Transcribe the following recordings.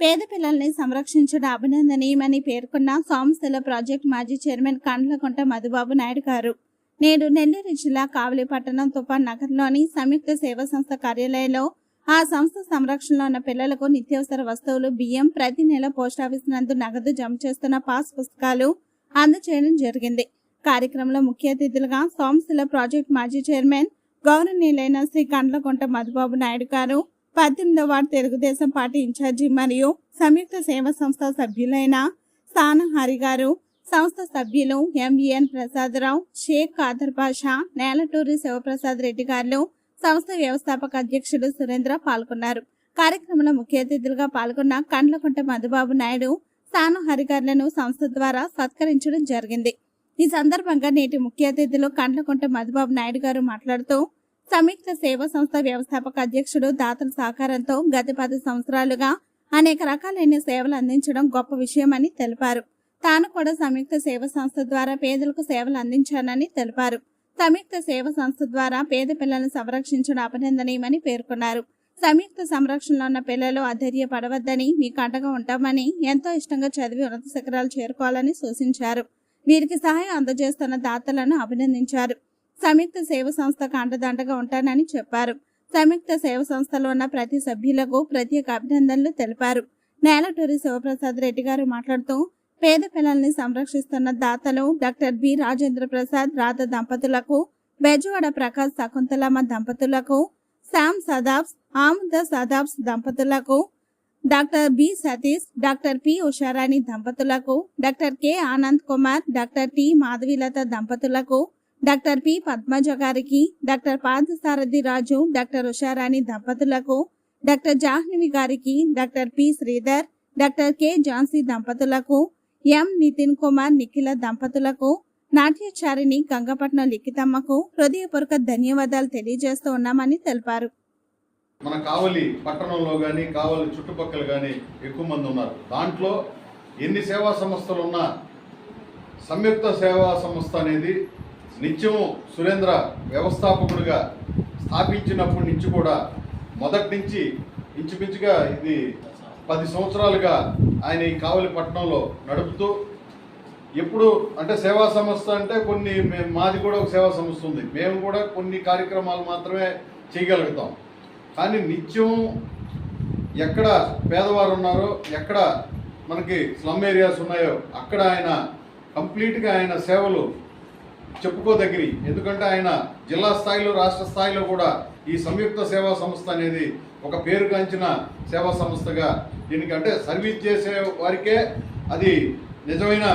పేద పిల్లల్ని సంరక్షించడం అభినందనీయమని పేర్కొన్న సోమశిల ప్రాజెక్ట్ మాజీ చైర్మన్ కండ్లకుంట మధుబాబు నాయుడు గారు. నేడు నెల్లూరు జిల్లా కావలి పట్టణం తుఫాన్ నగర్లోని సంయుక్త సేవా సంస్థ కార్యాలయంలో ఆ సంస్థ సంరక్షణలో ఉన్న పిల్లలకు నిత్యావసర వస్తువులు బియ్యం ప్రతి నెల పోస్టాఫీస్ నందు నగదు జమ చేస్తున్న పాస్ పుస్తకాలు అందచేయడం జరిగింది. కార్యక్రమంలో ముఖ్య అతిథులుగా సోమశిల ప్రాజెక్ట్ మాజీ చైర్మన్ గౌరవనీయులైన శ్రీ కండ్లకుంట మధుబాబు నాయుడు గారు పద్దెనిమిదవ వార్డు తెలుగుదేశం పార్టీ ఇన్ఛార్జి మరియు సంయుక్త సేవా సంస్థ సభ్యులైన స్థానహరి గారు సంస్థ సభ్యులు ఎంఈఎన్ ప్రసాదరావు షేక్ ఖాదర్ పాషా నేలటూరి శివప్రసాద్ రెడ్డి గారు సంస్థ వ్యవస్థాపక అధ్యక్షుడు సురేంద్ర పాల్గొన్నారు. కార్యక్రమంలో ముఖ్య అతిథులుగా పాల్గొన్న కండ్లకుంట మధుబాబు నాయుడు స్థాన హరిగారులను సంస్థ ద్వారా సత్కరించడం జరిగింది. ఈ సందర్భంగా నేటి ముఖ్య అతిథులు కండ్లకుంట మధుబాబు నాయుడు గారు మాట్లాడుతూ సంయుక్త సేవా సంస్థ వ్యవస్థాపక అధ్యక్షుడు దాతల సహకారంతో గత పది సంవత్సరాలుగా అనేక రకాలైన సేవలు అందించడం గొప్ప విషయమని తెలిపారు. తాను కూడా సంయుక్త సేవా సంస్థ ద్వారా పేదలకు సేవలు అందించానని తెలిపారు. సంయుక్త సేవా సంస్థ ద్వారా పేద పిల్లలను సంరక్షించడం అభినందనీయమని పేర్కొన్నారు. సంయుక్త సంరక్షణలో ఉన్న పిల్లలు అధైర్యపడవద్దని మీకు అండగా ఉంటామని ఎంతో ఇష్టంగా చదివి ఉన్నత శిఖరాలు చేరుకోవాలని సూచించారు. వీరికి సహాయం అందజేస్తున్న దాతలను అభినందించారు. సంయుక్త సేవ సంస్థకు అండదండగా ఉంటానని చెప్పారు. సంయుక్త సేవ సంస్థలో ఉన్న ప్రతి సభ్యులకు ప్రత్యేక అభినందనలు తెలిపారు. నేలటూరి శివప్రసాద్ రెడ్డి గారు మాట్లాడుతూ పేద పిల్లల్ని సంరక్షిస్తున్న దాతలు డాక్టర్ బి. రాజేంద్ర ప్రసాద్ రాధ దంపతులకు బెజవాడ ప్రకాష్ శకుంతలమ్మ దంపతులకు శామ్ సదాబ్స్ ఆముద సదాబ్స్ దంపతులకు doctor B. Satish doctor P. Usharani దంపతులకు doctor K. Anand Kumar doctor T. Madhavilatha దంపతులకు డాక్టర్ పి పద్మజ గారికి డాక్టర్ పార్థసారథి రాజు డాక్టర్ ఉషారాణి దంపతులకు డాక్టర్ జాహ్నవి గారికి doctor P Sridhar doctor K Jhansi దంపతులకు ఎం నితిన్ కుమార్ నిఖిల దంపతులకు నాట్యచారిణి గంగపట్నం లిఖితమ్మకు హృదయపూర్వక ధన్యవాదాలు తెలియజేస్తూ ఉన్నామని తెలిపారు. మన కావలి పట్టణంలో కానీ కావలి చుట్టుపక్కల కానీ ఎక్కువ మంది ఉన్నారు. దాంట్లో ఎన్ని సేవా సంస్థలు ఉన్నా సంయుక్త సేవా సంస్థ అనేది నిత్యము సురేంద్ర వ్యవస్థాపకుడిగా స్థాపించినప్పటి నుంచి కూడా మొదటి నుంచి ఇంచుమించుగా ఇది పది సంవత్సరాలుగా ఆయన ఈ కావలిపట్నంలో నడుపుతూ ఎప్పుడు అంటే సేవా సంస్థ అంటే కొన్ని మాది కూడా ఒక సేవా సంస్థ ఉంది. మేము కూడా కొన్ని కార్యక్రమాలు మాత్రమే చేయగలుగుతాం. కానీ నిత్యం ఎక్కడ పేదవారు ఉన్నారో ఎక్కడ మనకి స్లమ్ ఏరియాస్ ఉన్నాయో అక్కడ ఆయన కంప్లీట్గా ఆయన సేవలు చెప్పుకోదగిరి. ఎందుకంటే ఆయన జిల్లా స్థాయిలో రాష్ట్ర స్థాయిలో కూడా ఈ సంయుక్త సేవా సంస్థ అనేది ఒక పేరుగాంచిన సేవా సంస్థగా దీనికి అంటే సర్వీస్ చేసే వారికే అది నిజమైన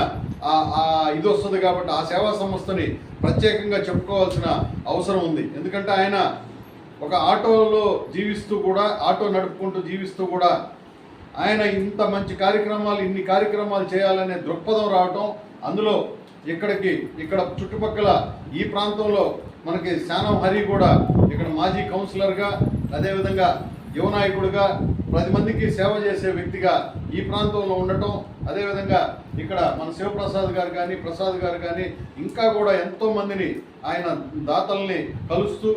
ఇది వస్తుంది కాబట్టి ఆ సేవా సంస్థని ప్రత్యేకంగా చెప్పుకోవాల్సిన అవసరం ఉంది. ఎందుకంటే ఆయన ఒక ఆటోలో జీవిస్తూ కూడా ఆటో నడుపుకుంటూ జీవిస్తూ కూడా ఆయన ఇంత మంచి కార్యక్రమాలు ఇన్ని కార్యక్రమాలు చేయాలనే దృక్పథం రావటం అందులో ఇక్కడికి ఇక్కడ చుట్టుపక్కల ఈ ప్రాంతంలో మనకి శానం హరి కూడా ఇక్కడ మాజీ కౌన్సిలర్గా అదేవిధంగా యువ నాయకుడిగా పది మందికి సేవ చేసే వ్యక్తిగా ఈ ప్రాంతంలో ఉండటం అదేవిధంగా ఇక్కడ మన శివప్రసాద్ గారు కానీ ప్రసాద్ గారు కానీ ఇంకా కూడా ఎంతో మందిని ఆయన దాతల్ని కలుస్తూ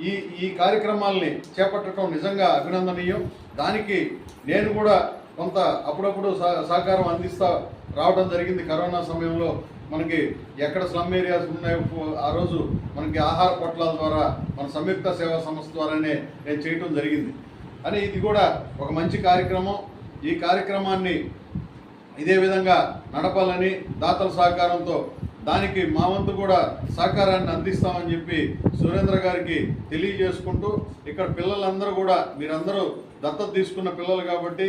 ఈ ఈ కార్యక్రమాల్ని చేపట్టడం నిజంగా అభినందనీయం. దానికి నేను కూడా కొంత అప్పుడప్పుడు సహకారం అందిస్తా రావడం జరిగింది కరోనా సమయంలో. మనకి ఎక్కడ స్లమ్ ఏరియాస్ ఉన్నాయో ఆ రోజు మనకి ఆహార పొట్లాల ద్వారా మన సంయుక్త సేవా సంస్థ ద్వారానే నేను చేయటం జరిగింది. అని ఇది కూడా ఒక మంచి కార్యక్రమం. ఈ కార్యక్రమాన్ని ఇదే విధంగా నడపాలని దాతల సహకారంతో దానికి మా వంతు కూడా సహకారాన్ని అందిస్తామని చెప్పి సురేంద్ర గారికి తెలియజేసుకుంటూ ఇక్కడ పిల్లలందరూ కూడా మీరందరూ దత్తత తీసుకున్న పిల్లలు కాబట్టి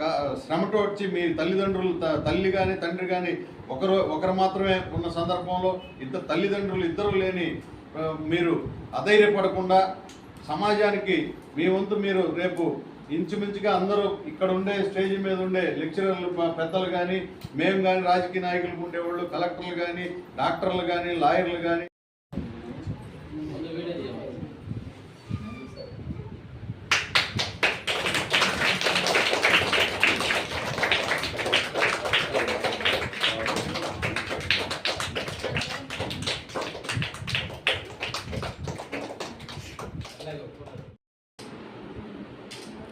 కా- శ్రమతో వచ్చి మీ తల్లిదండ్రులు త- తల్లి కానీ తండ్రి కానీ ఒకరు ఒకరు మాత్రమే ఉన్న సందర్భంలో ఇద్దరు తల్లిదండ్రులు ఇద్దరు లేని మీరు అధైర్యపడకుండా సమాజానికి మీ వంతు మీరు రేపు ఇంచుమించుగా అందరూ ఇక్కడ ఉండే స్టేజ్ మీద ఉండే లెక్చరర్లు పెద్దలు కానీ మేము కానీ రాజకీయ నాయకులు ఉండేవాళ్ళు కలెక్టర్లు కానీ డాక్టర్లు కానీ లాయర్లు కానీ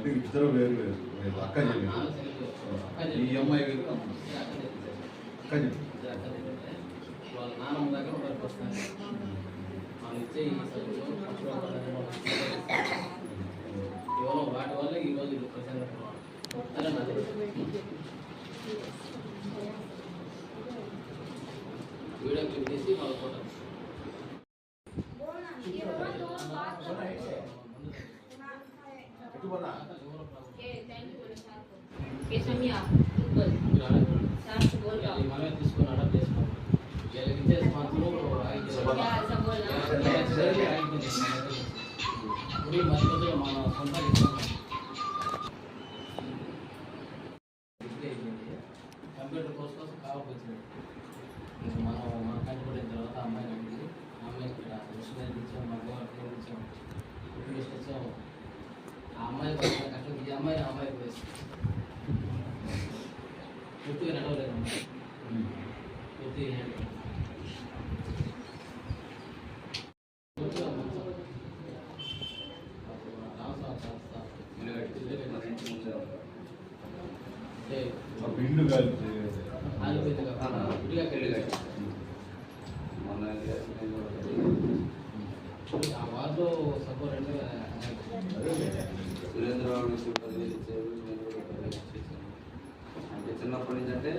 అంటే ఇద్దరు వేరు వేరు. వేరు. అక్క చెల్లి ఈ అమ్మాయి వేరు అక్క చెల్లి. వాళ్ళ నాన్నమ్మ దగ్గర ఒకరికి వస్తారు మనం ఇచ్చే ఈ కేవలం వాటి వల్ల ఈ రోజు तू बना ये थैंक यू बोले केशमिया तू बोल सर तू बोल का इमाम इसको नाड़ा प्लेस पर ये लेकिन से स्पॉन्सर हो रहा है क्या सब बोल रहा है पूरी मत करो मानो संता के ఆ అమ్మాయి పడిన ఈ అమ్మాయి అమ్మాయి వేసి పూర్తిగా నడవలేదు పూర్తిగా కాదు ఆ సపోర్ట్ అంటే సురేంద్రరావు నుంచి పదివేలు ఇచ్చారు నేను కూడా పదివేలు ఇచ్చేసాను అంటే చిన్నప్పటి నుంచి అంటే